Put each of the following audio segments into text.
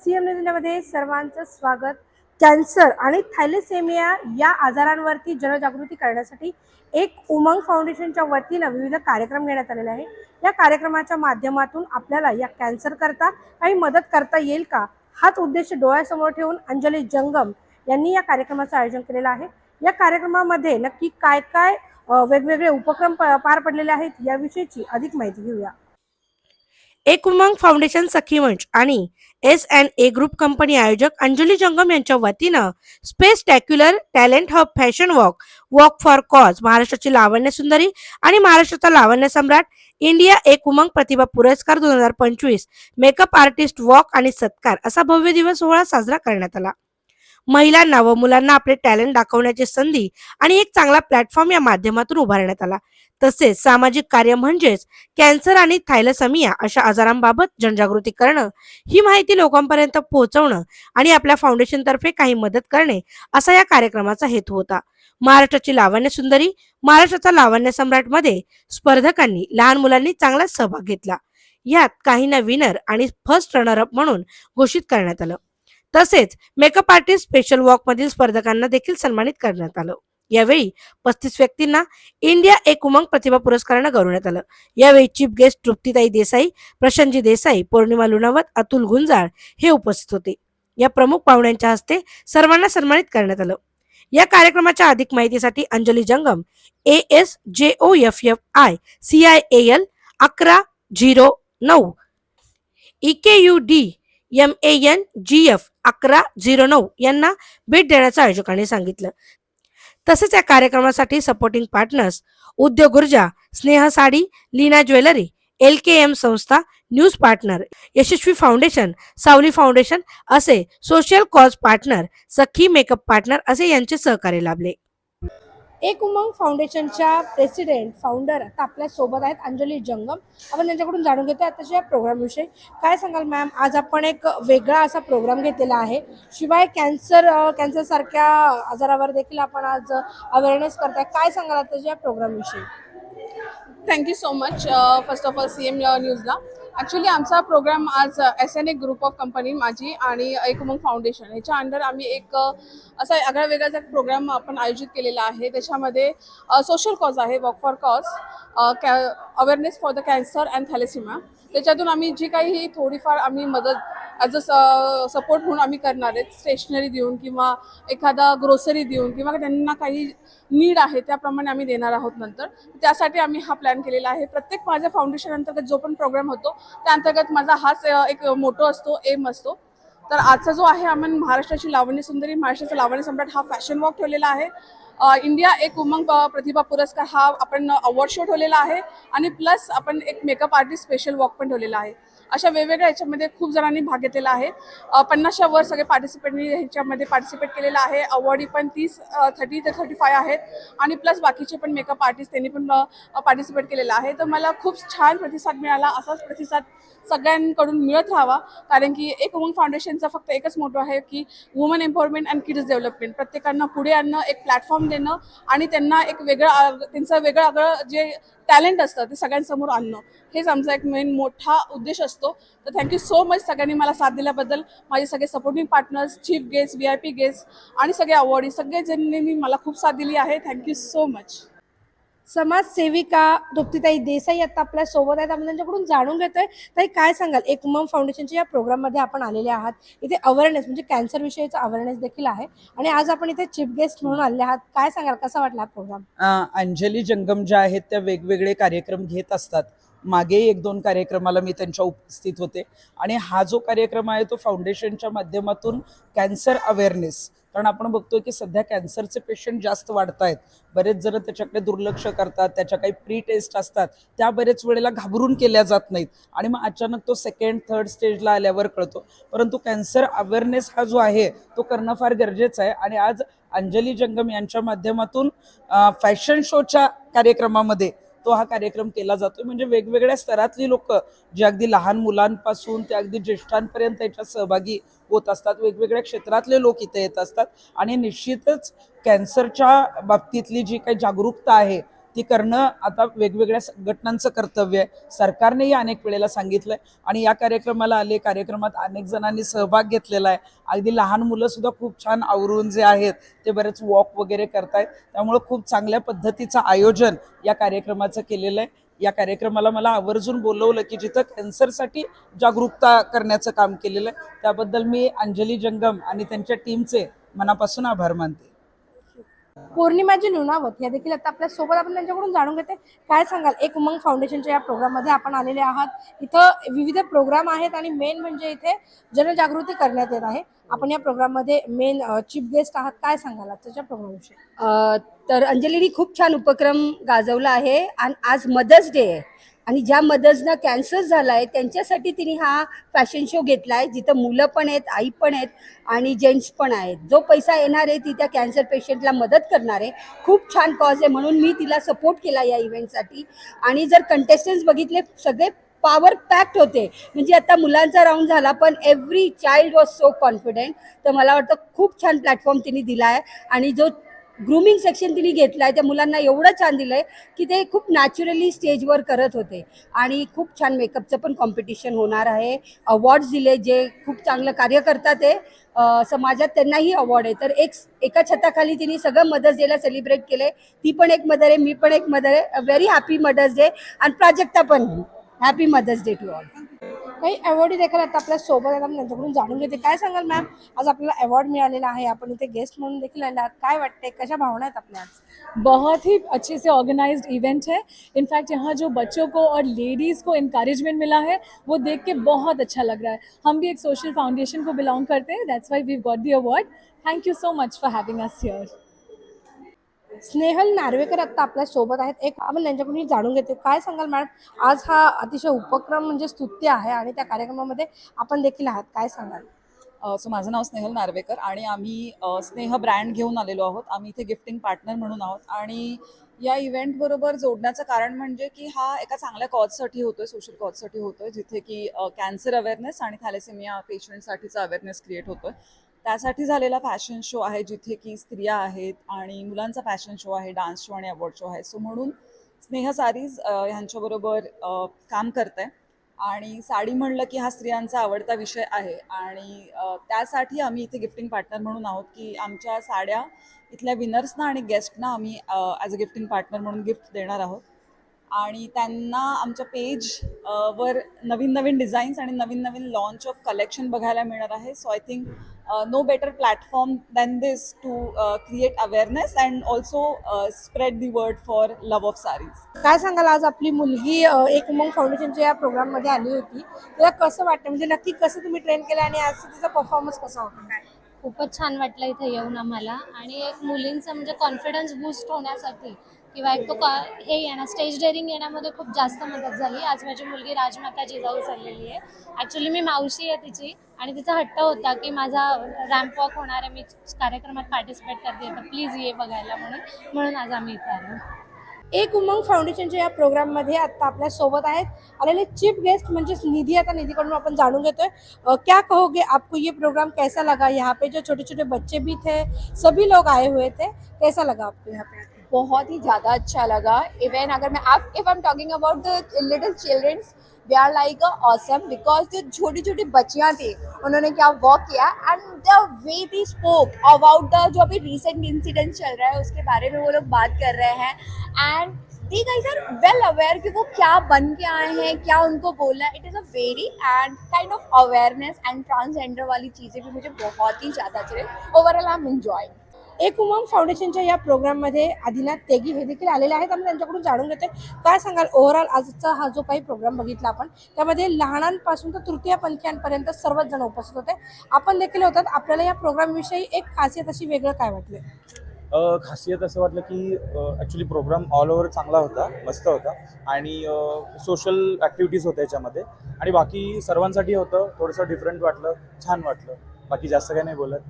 CM न्यूजमध्ये सर्वांचं स्वागत. कॅन्सर आणि थायलेसेमिया या आजारांवरती जनजागृती करण्यासाठी एक उमंग फाउंडेशनच्या वतीनं विविध कार्यक्रम घेण्यात आलेले आहे या कार्यक्रमाच्या माध्यमातून आपल्याला या कॅन्सर करता काही मदत करता येईल का? हाच उद्देश डोळ्यासमोर ठेवून अंजली जंगम यांनी या कार्यक्रमाचं आयोजन केलेलं आहे. या कार्यक्रमामध्ये नक्की काय काय वेगवेगळे उपक्रम प- पार पडलेले आहेत याविषयीची अधिक माहिती घेऊया. एक उमंग फाउंडेशन सखी मंच आणि S and A group company आयोजक अंजली जंगम यांच्या वतीनं spectacular talent hub fashion walk walk for cause महाराष्ट्राची लावण्य सुंदरी आणि महाराष्ट्राचा लावण्य सम्राट इंडिया एक उमंग प्रतिभा पुरस्कार दोन हजार पंचवीस मेकअप आर्टिस्ट वॉक आणि सत्कार असा भव्य दिवस सोहळा साजरा करण्यात आला. महिलांना व मुलांना आपले टॅलेंट दाखवण्याची संधी आणि एक चांगला प्लॅटफॉर्म या माध्यमातून उभारण्यात आला. तसेच सामाजिक कार्य म्हणजेच कॅन्सर आणि थायलसमिया अशा आजारांबाबत जनजागृती करणं ही माहिती लोकांपर्यंत पोहोचवणं आणि आपल्या फाउंडेशन तर्फे काही मदत करणे असा या कार्यक्रमाचा हेतू होता. महाराष्ट्राची लावण्य सुंदरी महाराष्ट्राचा लावण्य सम्राटमध्ये स्पर्धकांनी लहान मुलांनी चांगला सहभाग घेतला. यात काहींना विनर आणि फर्स्ट रनर अप म्हणून घोषित करण्यात आलं. तसेच मेकअप आर्टिस्ट स्पेशल वॉक मधील स्पर्धकांना देखील सन्मानित करण्यात आलं. यावेळी पस्तीस व्यक्तींना इंडिया एक उमंग प्रतिभा पुरस्कारानं गौरवण्यात आलं. यावेळी चीफ गेस्ट तृप्तीताई देसाई प्रशंजी देसाई पौर्णिमा लुणावत अतुल गुंजाळ हे उपस्थित होते. या प्रमुख पाहुण्यांच्या हस्ते सर्वांना सन्मानित करण्यात आलं. या कार्यक्रमाच्या अधिक माहितीसाठी Anjali Jangam A S J O F F I C I A L अकरा झिरो नऊ. K U D M A N G F अकरा झिरो नऊ यांना भेट देण्याचं आयोजकांनी सांगितलं. तसेच या कार्यक्रमासाठी सपोर्टिंग पार्टनर्स उद्योग ऊर्जा Sneh sari Leena jewellery L K M संस्था news partner Yashaswi foundation Savli foundation असे social cause partner Sakhi makeup partner असे यांचे सहकार्य लाभले. एक उमंग फाउंडेशनच्या प्रेसिडेंट फाउंडर आता आपल्यासोबत आहेत अंजली जंगम. आपण त्यांच्याकडून जाणून घेतो आताच्या या प्रोग्रामविषयी. काय सांगाल मॅम आज आपण एक वेगळा असा प्रोग्राम घेतलेला आहे. शिवाय कॅन्सर कॅन्सरसारख्या आजारावर देखील आपण आज अवेअरनेस करताय. काय सांगाल आताच्या या प्रोग्रामविषयी? Thank you so much first of all C M न्यूजला ॲक्च्युली आमचा प्रोग्राम आज S N A group of company माझी आणि एक उमंग फाउंडेशन ह्याच्या अंडर आम्ही एक असा आगळा वेगळाचा प्रोग्राम आपण आयोजित केलेला आहे त्याच्यामध्ये सोशल कॉज आहे वॉक फॉर कॉज कॅ awareness for the cancer and thalassemia त्याच्यातून आम्ही जी काही ही थोडीफार आम्ही मदत ॲज अ सपोर्ट म्हणून आम्ही करणार आहेत स्टेशनरी देऊन किंवा एखादा ग्रोसरी देऊन किंवा त्यांना काही नीड आहे त्याप्रमाणे आम्ही देणार आहोत नंतर. त्यासाठी आम्ही हा प्लॅन केलेला आहे. प्रत्येक माझ्या फाउंडेशन अंतर्गत जो पण प्रोग्राम होतो त्या अंतर्गत माझा हाच एक मोटो असतो एम असतो. तर आजचा जो आहे आम्ही महाराष्ट्राची लावणी सुंदरी महाराष्ट्राचा लावणी सम्राट हा फॅशन वॉक ठेवलेला आहे. इंडिया एक उमंग प्रतिभा पुरस्कार हा आपण अवॉर्ड शो ठेवलेला आहे. आणि प्लस आपण एक मेकअप आर्टिस्ट स्पेशल वॉक पण ठेवलेला आहे. अशा वेगवेगळ्या याच्यामध्ये खूप जणांनी भाग घेतलेला आहे. पन्नासच्या वर सगळे पार्टिसिपेंटनी ह्याच्यामध्ये पार्टिसिपेट केलेलं आहे. अवॉर्डी पण तीस थर्टी ते थर्टी फाय आहेत. आणि प्लस बाकीचे पण मेकअप आर्टिस्ट त्यांनी पण पार्टिसिपेट केलेलं आहे. तर मला खूप छान प्रतिसाद मिळाला. असाच प्रतिसाद सगळ्यांकडून मिळत राहावा. कारण की एक उमंग फाउंडेशनचा फक्त एकच मोठो आहे की woman empowerment and kids development प्रत्येकांना पुढे आणणं एक प्लॅटफॉर्म देणं आणि त्यांना एक वेगळं त्यांचं वेगळं आगळं जे टॅलेंट असतं ते सगळ्यांसमोर आणणं. हेच आमचा एक मेन मोठा उद्देश असतो. तर थँक्यू सो मच सगळ्यांनी मला साथ दिल्याबद्दल. माझे सगळे supporting partners chief guest V I P guest आणि सगळे अवॉर्डी सगळे जणांनी मला खूप साथ दिली आहे. थँक्यू सो मच समाजसेविका तृप्तीताई देसाई आता आपल्यासोबत आहेत. आपण त्यांच्याकडून जाणून घेतोय. ताई काय सांगाल? एक उमम फाउंडेशनच्या या प्रोग्राममध्ये आपण आलेले आहात. इथे अवेअरनेस म्हणजे कॅन्सर विषयीचा अवेअरनेस देखील आहे. आणि आज आपण इथे चीफ गेस्ट म्हणून आले आहात. काय सांगाल? कसा वाटला हा प्रोग्राम अंजली जंगम ज्या आहेत त्या वेगवेगळे कार्यक्रम घेत असतात. मागे एक दोन कार्यक्रमाला मी त्यांच्या उपस्थित होते. आणि हा जो कार्यक्रम आहे तो फाउंडेशनच्या माध्यमातून कॅन्सर अवेअरनेस कारण आपण बघतोय की सध्या कॅन्सरचे पेशंट जास्त वाढत आहेत बरेच जण त्याच्याकडे दुर्लक्ष करतात त्याच्या काही प्री टेस्ट असतात त्या बरेच वेळेला घाबरून केल्या जात नाहीत. आणि मग अचानक तो सेकंड थर्ड स्टेजला आल्यावर कळतो. परंतु कॅन्सर अवेअरनेस हा जो आहे तो करणं फार गरजेचं आहे. आणि आज अंजली जंगम यांच्या माध्यमातून फॅशन शोच्या कार्यक्रमामध्ये तो हा कार्यक्रम केला जातो म्हणजे वेगवेगळ्या स्तरातली लोक जे अगदी लहान मुलांपासून ते अगदी ज्येष्ठांपर्यंत याच्यात सहभागी होत असतात. वेगवेगळ्या क्षेत्रातले लोक इथे येत असतात. आणि निश्चितच कॅन्सरच्या बाबतीतली जी काही जागरूकता आहे ती करणं आता वेगवेगळ्या संघटनांचं कर्तव्य आहे. सरकारनेही अनेक वेळेला सांगितलं आहे आणि या कार्यक्रमाला आले कार्यक्रमात अनेक जणांनी सहभाग घेतलेला आहे. अगदी लहान मुलंसुद्धा खूप छान आवरून जे आहेत ते बरेच वॉक वगैरे करतायत. त्यामुळं खूप चांगल्या पद्धतीचं आयोजन या कार्यक्रमाचं केलेलं आहे. या कार्यक्रमाला मला आवर्जून बोलवलं की जिथं कॅन्सरसाठी जागरूकता करण्याचं काम केलेलं आहे. त्याबद्दल मी अंजली जंगम आणि त्यांच्या टीमचे मनापासून आभार मानते. पौर्णिमाजी लुणावत या देखील आता आपल्यासोबत आपण त्यांच्याकडून जाणून घेते. काय सांगाल? एक उमंग फाउंडेशनच्या या प्रोग्राममध्ये आपण आलेले आहात. इथं विविध प्रोग्राम आहेत आणि मेन म्हणजे इथे जनजागृती करण्यात येत आहे. आपण या प्रोग्राममध्ये मेन चीफ गेस्ट आहात. काय सांगाल आजच्या प्रोग्रामविषयी? तर अंजलीनी खूप छान उपक्रम गाजवला आहे. आणि आज मदर्स डे आहे. आणि ज्या मदर्सना कॅन्सर झाला आहे त्यांच्यासाठी तिने हा फॅशन शो घेतला आहे जिथं मुलं पण आहेत आई पण आहेत आणि जेंट्स पण आहेत. जो पैसा येणार आहे ती त्या कॅन्सर पेशंटला मदत करणार आहे. खूप छान कॉज आहे म्हणून मी तिला सपोर्ट केला या इव्हेंटसाठी आणि जर कंटेस्टंट्स बघितले सगळे पॉवर पॅक्ड होते. म्हणजे आता मुलांचा राऊंड झाला पण every child was so confident तर मला वाटतं खूप छान प्लॅटफॉर्म तिने दिला आहे आणि जो ग्रुमिंग सेक्शन तिने घेतलं आहे त्या मुलांना एवढं छान दिलं आहे की ते खूप नॅचरली स्टेजवर करत होते. आणि खूप छान मेकअपचं पण कॉम्पिटिशन होणार आहे. अवॉर्ड्स दिले जे खूप चांगलं कार्य करतात ते. समाजात त्यांनाही अवॉर्ड आहे. तर एक एका छताखाली तिने सगळं मदर्स डेला सेलिब्रेट केले ती पण एक मदर आहे मी पण एक मदर आहे. व्हेरी हॅपी मदर्स डे आणि प्राजक्ता पण. Happy mother's day to all काही अवॉर्ड देखील आता आपल्या सोबत आहेत. आपण त्यांच्याकडून जाणून घेते. काय सांगाल मॅम आज आपल्याला अवॉर्ड मिळालेला आहे. आपण इथे गेस्ट म्हणून देखील आले आहात. काय वाटते कशा भावना आहेत आपल्या आज? बहुत ही अच्छे से ऑर्गेनाइज्ड इवेंट है. इनफैक्ट यहाँ जो बच्चों को और लेडीज़ को इंकरेजमेंट मिला है, वो देख के बहुत अच्छा लग रहा है. हम भी एक सोशल फाउंडेशन को बिलोंग करते हैं. That's why we got the award thank you so much for having us here Snehal Narvekar आता आपल्यासोबत आहेत. एक आपण त्यांच्याकडून जाणून घेते काय सांगाल मॅडम? आज हा अतिशय उपक्रम म्हणजे स्तुत्य आहे आणि त्या कार्यक्रमामध्ये आपण देखील आहात. काय सांगाल? सो माझं नाव स्नेहल नार्वेकर आणि आम्ही स्नेह ब्रँड घेऊन आलेलो आहोत. आम्ही इथे गिफ्टिंग पार्टनर म्हणून आहोत. आणि या इव्हेंट बरोबर जोडण्याचं कारण म्हणजे की हा एका चांगल्या कॉजसाठी होतोय सोशल कॉजसाठी होतोय जिथे की कॅन्सर अवेअरनेस आणि थॅलेसेमिया पेशंटसाठीचा अवेअरनेस क्रिएट होतोय. त्यासाठी झालेला फॅशन शो आहे जिथे की स्त्रिया आहेत आणि मुलांचा फॅशन शो आहे डान्स शो आणि अवॉर्ड शो आहे. सो म्हणून स्नेह सारीज ह्यांच्याबरोबर काम करते आणि साडी म्हणलं की हा स्त्रियांचा आवडता विषय आहे. आणि त्यासाठी आम्ही इथे गिफ्टिंग पार्टनर म्हणून आहोत की आमच्या साड्या इथल्या विनर्सना आणि गेस्टना आम्ही ॲज अ गिफ्टिंग पार्टनर म्हणून गिफ्ट देणार आहोत. आणि त्यांना आमच्या पेज वर नवीन नवीन डिझाईन्स आणि नवीन नवीन लॉन्च ऑफ कलेक्शन बघायला मिळणार आहे. So I think no better platform than this to create awareness and also spread the word for love of sarees काय सांगाल? आज आपली मुलगी एक उमंग फाउंडेशनच्या या प्रोग्राममध्ये आली होती. तिला कसं वाटतं? म्हणजे नक्की कसं तुम्ही ट्रेन केलं आणि आज तिचा परफॉर्मन्स कसा होता? काय? खूपच छान वाटलं इथे येऊन आम्हाला. आणि एक मुलींचं म्हणजे कॉन्फिडन्स बूस्ट होण्यासाठी किंवा एक तो का- हे येणं स्टेज डेअरिंग येण्यामध्ये खूप जास्त मदत झाली. आज माझी मुलगी राजमाता जिजाऊ चाललेली आहे. ॲक्च्युली मी मावशी आहे तिची आणि तिचा हट्ट होता की माझा रॅम्प वॉक होणार आहे. मी कार्यक्रमात पार्टिसिपेट करते. तर प्लीज ये बघायला म्हणून. म्हणून आज आम्ही इथे आलो. एक उमंग फाउंडेशनच्या या प्रोग्राममध्ये आता आपल्यासोबत आहेत. आलेले चीफ गेस्ट म्हणजे निधी आता निधीकडून आपण जाणून घेतोय. क्या कहोगे आपको ये प्रोग्राम कैसा लगा? यहाँ पे जो छोटे छोटे बच्चे भी थे सभी लोग आए हुए थे कैसा लगा आपको यहाँ पे? बहुत ही ज़्यादा अच्छा लगा. इवन अगर मैं आप if I am talking about the little childrens they are like awesome because जो छोटी छोटी बच्चियाँ थी, उन्होंने क्या work KIA and the way they spoke about the जो अभी रिसेंट इंसिडेंट चल रहा है, उसके बारे में वो लोग बात कर रहे हैं and the guys are well aware कि वो क्या बन के आए हैं, क्या उनको बोलना है। It is a very and kind of awareness and transgender वाली चीज़ें भी मुझे बहुत ही ज़्यादा लगी। ओवरऑल आई एम एंजॉइंग एक उमंग फाउंडेशनच्या या प्रोग्राममध्ये आदिनाथ तेगी हे देखील आलेले आहेत. आम्ही त्यांच्याकडून जाणून घेते काय सांगाल? ओव्हरऑल आजचा हा जो काही प्रोग्राम बघितला आपण त्यामध्ये लहानांपासून तर तृतीय तृतीयपंथीयांपर्यंत सर्वच जण उपस्थित होते. आपण देखील होतात. आपल्याला या प्रोग्रामविषयी एक खासियत अशी वेगळं काय वाटलं खासियत असं वाटलं की ॲक्च्युली प्रोग्राम ऑल ओव्हर चांगला होता मस्त होता. आणि सोशल ॲक्टिव्हिटीज होत्या याच्यामध्ये. आणि बाकी सर्वांसाठी होतं. थोडंसं डिफरंट वाटलं. छान वाटलं. बाकी जास्त काही नाही बोलत.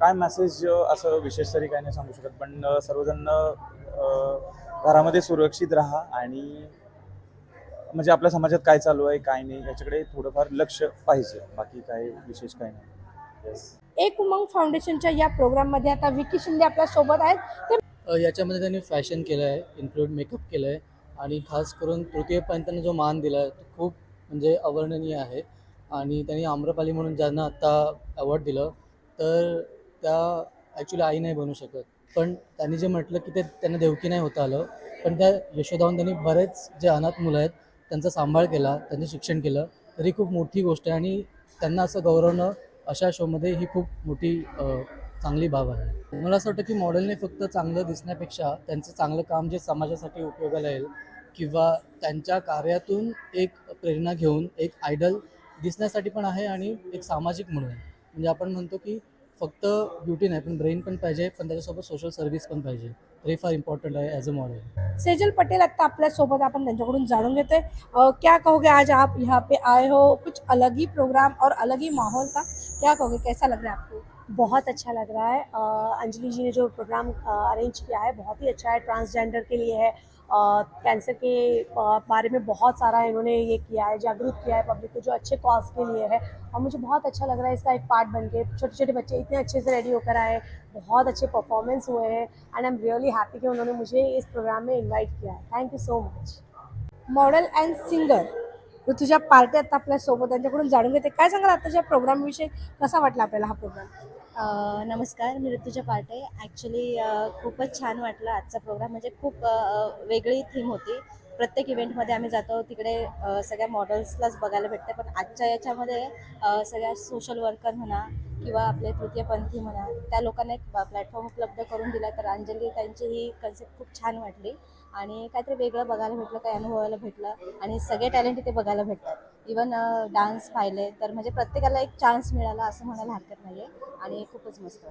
काय मेसेज असं विशेष तरी काही नाही सांगू शकत पण सर्वजण अ, घरामध्ये सुरक्षित राहा आणि म्हणजे आपल्या समाजात काय चालू आहे काय नाही याच्याकडे थोडंफार लक्ष पाहिजे बाकी काय विशेष काही नाही. येस एक उमंग फाउंडेशनच्या या प्रोग्राममध्ये आता विकी शिंदे आपल्यासोबत आहेत. याच्यामध्ये त्यांनी फॅशन केलं आहे इन्क्लूड मेकअप केलं आहे आणि खास करून तृतीयपंथांना जो मान दिला आहे तो खूप म्हणजे अवर्णनीय आहे. आणि त्यांनी आम्रपाली म्हणून ज्यांना आत्ता अवॉर्ड दिलं तर त्या ॲक्च्युली आई नाही बनू शकत. पण त्यांनी जे म्हटलं की ते त्यांना देवकी नाही होता आलं. पण त्या यशोदाहून त्यांनी बरेच जे अनाथ मुलं आहेत त्यांचा सांभाळ केला त्यांचं शिक्षण केलं. तरी खूप मोठी गोष्ट आहे आणि त्यांना असं गौरवणं अशा शोमध्ये ही खूप मोठी चांगली बाब आहे. मला असं वाटतं की मॉडेलने फक्त चांगलं दिसण्यापेक्षा त्यांचं चांगलं काम जे समाजासाठी उपयोगाला येईल किंवा त्यांच्या कार्यातून एक प्रेरणा घेऊन एक आयडल दिसण्यासाठी पण आहे आणि एक सामाजिक म्हणून. म्हणजे आपण म्हणतो की फक्त ब्युटी नाही पण ब्रेन पण पाहिजे पण त्याच्यासोबत सोशल सर्व्हिस पण पाहिजे. तर हे फार इम्पॉर्टंट आहे as a model Sejal Patel आता आपल्यासोबत आपण त्यांच्याकडून जाणून घेतोय. क्या कहोगे आज आप यहाँ पे आए हो? कुछ अलग ही प्रोग्राम और अलग ही माहौल था. क्या कहोगे? कैसा लग रहा है आपको? बहुत अच्छा लग रहा है। अंजलि जी ने जो प्रोग्राम अरेंज किया है बहुत ही अच्छा है ट्रांसजेंडर के लिए है। कैंसर के बारे में बहुत सारा इन्होंने ये किया है जागरूक किया है पब्लिक को जो अच्छे कॉज के लिए है। और मुझे बहुत अच्छा लग रहा है इसका एक पार्ट बन के। छोटे छोटे बच्चे इतने अच्छे से रेडी होकर आए बहुत अच्छे परफॉर्मेंस हुए हैं। And I am really happy कि उन्होंने मुझे इस प्रोग्राम में इन्वाइट किया है। Thank you so much model and singer Rutuja party आता आपल्यासोबत त्यांच्याकडून जाणून घेते. काय सांगाल आताच्या प्रोग्रामविषयी कसा वाटला आपल्याला हा प्रोग्राम नमस्कार मी ऋतुजा पाटे ॲक्च्युली खूपच छान वाटलं आजचा प्रोग्राम म्हणजे खूप वेगळी थीम होती. प्रत्येक इव्हेंटमध्ये आम्ही जातो तिकडे सगळ्या मॉडेल्सलाच बघायला भेटते. पण आजच्या याच्यामध्ये सगळ्या सोशल वर्कर म्हणा किंवा आपले तृतीयपंथी म्हणा त्या लोकांना एक प्लॅटफॉर्म उपलब्ध करून दिला. तर अंजली त्यांची ही कन्सेप्ट खूप छान वाटली. आणि काहीतरी वेगळं बघायला भेटलं काही अनुभवायला भेटलं. आणि सगळे टॅलेंट इथे बघायला भेटतात. इवन डान्स पाहिले तर म्हणजे प्रत्येकाला एक चान्स मिळाला असं म्हणायला हरकत नाही आहे आणि खूपच मस्त